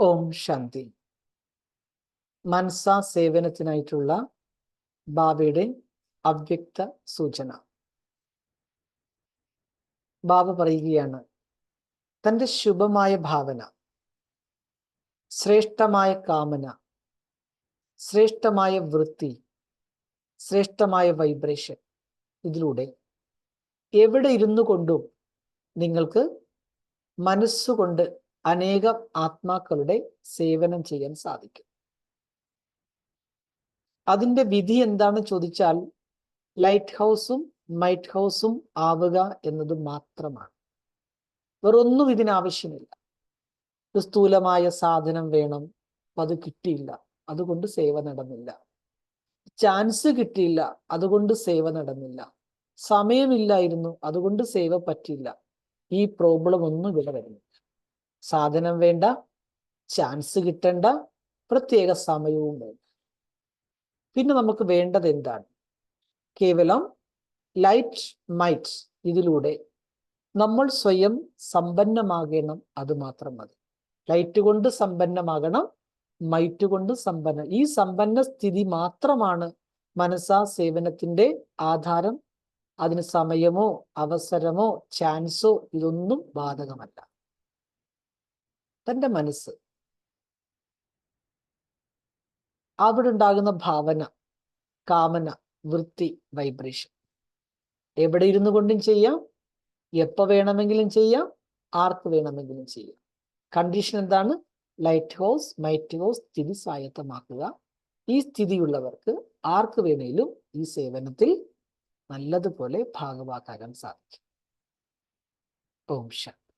ഓം ശാന്തി. മനസ സേവനത്തിനായിട്ടുള്ള ബാബയുടെ അവ്യക്ത സൂചന. ബാബ പറയുകയാണ് തന്റെ ശുഭമായ ഭാവന ശ്രേഷ്ഠമായ കാമന ശ്രേഷ്ഠമായ വൃത്തി ശ്രേഷ്ഠമായ വൈബ്രേഷൻ ഇതിലൂടെ എവിടെ ഇരുന്നു കൊണ്ടും നിങ്ങൾക്ക് മനസ്സുകൊണ്ട് അനേകം ആത്മാക്കളുടെ സേവനം ചെയ്യാൻ സാധിക്കും. അതിന്റെ വിധി എന്താണ് ചോദിച്ചാൽ ലൈറ്റ് ഹൗസും മൈറ്റ് ഹൗസും ആവുക എന്നത് മാത്രമാണ്. വേറൊന്നും ഇതിനാവശ്യമില്ല സ്ഥൂലമായ സാധനം വേണം അത് കിട്ടിയില്ല അതുകൊണ്ട് സേവ നടന്നില്ല. ചാൻസ് കിട്ടിയില്ല അതുകൊണ്ട് സേവ നടന്നില്ല. സമയമില്ലായിരുന്നു അതുകൊണ്ട് സേവ പറ്റില്ല ഈ പ്രോബ്ലം ഒന്നും ഇവിടെ വരുന്നില്ല. സാധനം വേണ്ട ചാൻസ് കിട്ടേണ്ട പ്രത്യേക സമയവും വേണ്ട. പിന്നെ നമുക്ക് വേണ്ടത് എന്താണ്? കേവലം ലൈറ്റ് മൈറ്റ് ഇതിലൂടെ നമ്മൾ സ്വയം സമ്പന്നമാകണം അത് മാത്രം മതി. ലൈറ്റ് കൊണ്ട് സമ്പന്നമാകണം മൈറ്റ് കൊണ്ട് സമ്പന്ന ഈ സമ്പന്ന സ്ഥിതി മാത്രമാണ് മനസാ സേവനത്തിന്റെ ആധാരം. അതിന് സമയമോ അവസരമോ ചാൻസോ ഇതൊന്നും ബാധകമല്ല. തന്റെ മനസ്സ്. അവിടെ ഉണ്ടാകുന്ന ഭാവന കാമന വൃത്തി വൈബ്രേഷൻ എവിടെ ഇരുന്നു കൊണ്ടും ചെയ്യാം എപ്പോൾ വേണമെങ്കിലും ചെയ്യാം ആർക്ക് വേണമെങ്കിലും ചെയ്യാം. കണ്ടീഷൻ എന്താണ്? ലൈറ്റ് ഹൗസ് മൈറ്റ് ഹൗസ് സ്ഥിതി സ്വായത്തമാക്കുക. ഈ സ്ഥിതിയുള്ളവർക്ക് ആർക്ക് വേണേലും ഈ സേവനത്തിൽ നല്ലതുപോലെ ഭാഗവാക്കാകാൻ സാധിക്കും. ഓം ശാന്തി.